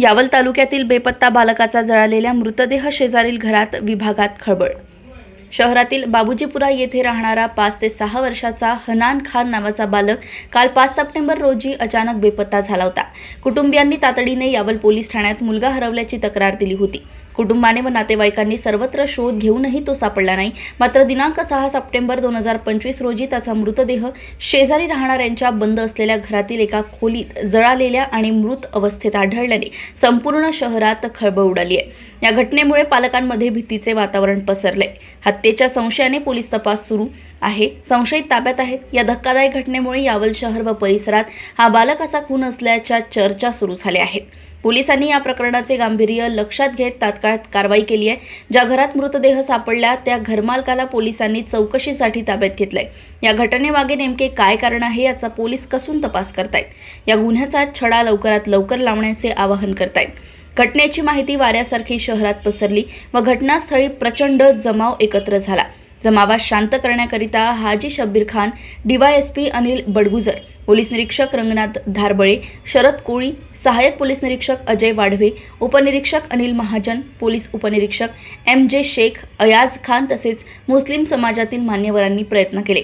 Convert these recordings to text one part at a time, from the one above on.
यावल तालुक्यातील बेपत्ता बालकाचा जळालेल्या मृतदेह शेजारील घरात विभागात खळबळ. शहरातील बाबूजीपुरा येथे राहणारा पाच ते सहा वर्षाचा हनान खान नावाचा बालक काल पाच सप्टेंबर रोजी अचानक बेपत्ता झाला होता. कुटुंबियांनी तातडीने यावल पोलीस ठाण्यात मुलगा हरवल्याची तक्रार दिली होती. कुटुंबाने व नातेवाईकांनी सर्वत्र शोध घेऊनही तो सापडला नाही. मात्र दिनांक सहा सप्टेंबर दोन हजार पंचवीस रोजी त्याचा मृतदेह शेजारी राहणाऱ्यांच्या बंद असलेल्या घरातील एका खोलीत जळालेल्या आणि मृत अवस्थेत आढळल्याने संपूर्ण शहरात खळबळ उडाली आहे. या घटनेमुळे पालकांमध्ये भीतीचे वातावरण पसरले. हत्येच्या संशयाने पोलीस तपास सुरू आहे. संशयित ताब्यात आहेत. या धक्कादायक घटनेमुळे यावल शहर व परिसरात हा बालकाचा खून असल्याच्या चर्चा सुरू झाल्या आहेत. पोलिसांनी या प्रकरणाचे गांभीर्य लक्षात घेत तात्काळ कारवाई केली आहे. ज्या घरात मृतदेह सापडला त्या घरमालकाला पोलिसांनी चौकशीसाठी ताब्यात घेतलंय. या घटनेमागे नेमके काय कारण आहे याचा पोलीस कसून तपास करतायत. या गुन्ह्याचा छडा लवकरात लवकर लावण्याचे आवाहन करतायत. घटनेची माहिती वाऱ्यासारखी शहरात पसरली व घटनास्थळी प्रचंड जमाव एकत्र झाला. जमावास शांत करण्याकरिता हाजी शब्बीर खान डीवायएसपी अनिल बडगुजर पोलीस निरीक्षक रंगनाथ धारबळे शरद कोळी सहाय्यक पोलीस निरीक्षक अजय वाढवे उपनिरीक्षक अनिल महाजन पोलीस उपनिरीक्षक एम जे शेख अयाज खान तसेच मुस्लिम समाजातील मान्यवरांनी प्रयत्न केले.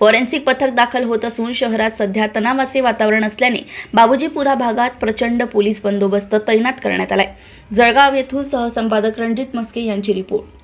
फॉरेन्सिक पथक दाखल होत असून शहरात सध्या तणावाचे वातावरण असल्याने बाबूजीपुरा भागात प्रचंड पोलीस बंदोबस्त तैनात करण्यात आलाय. जळगाव येथून सहसंपादक रणजित मस्के यांची रिपोर्ट.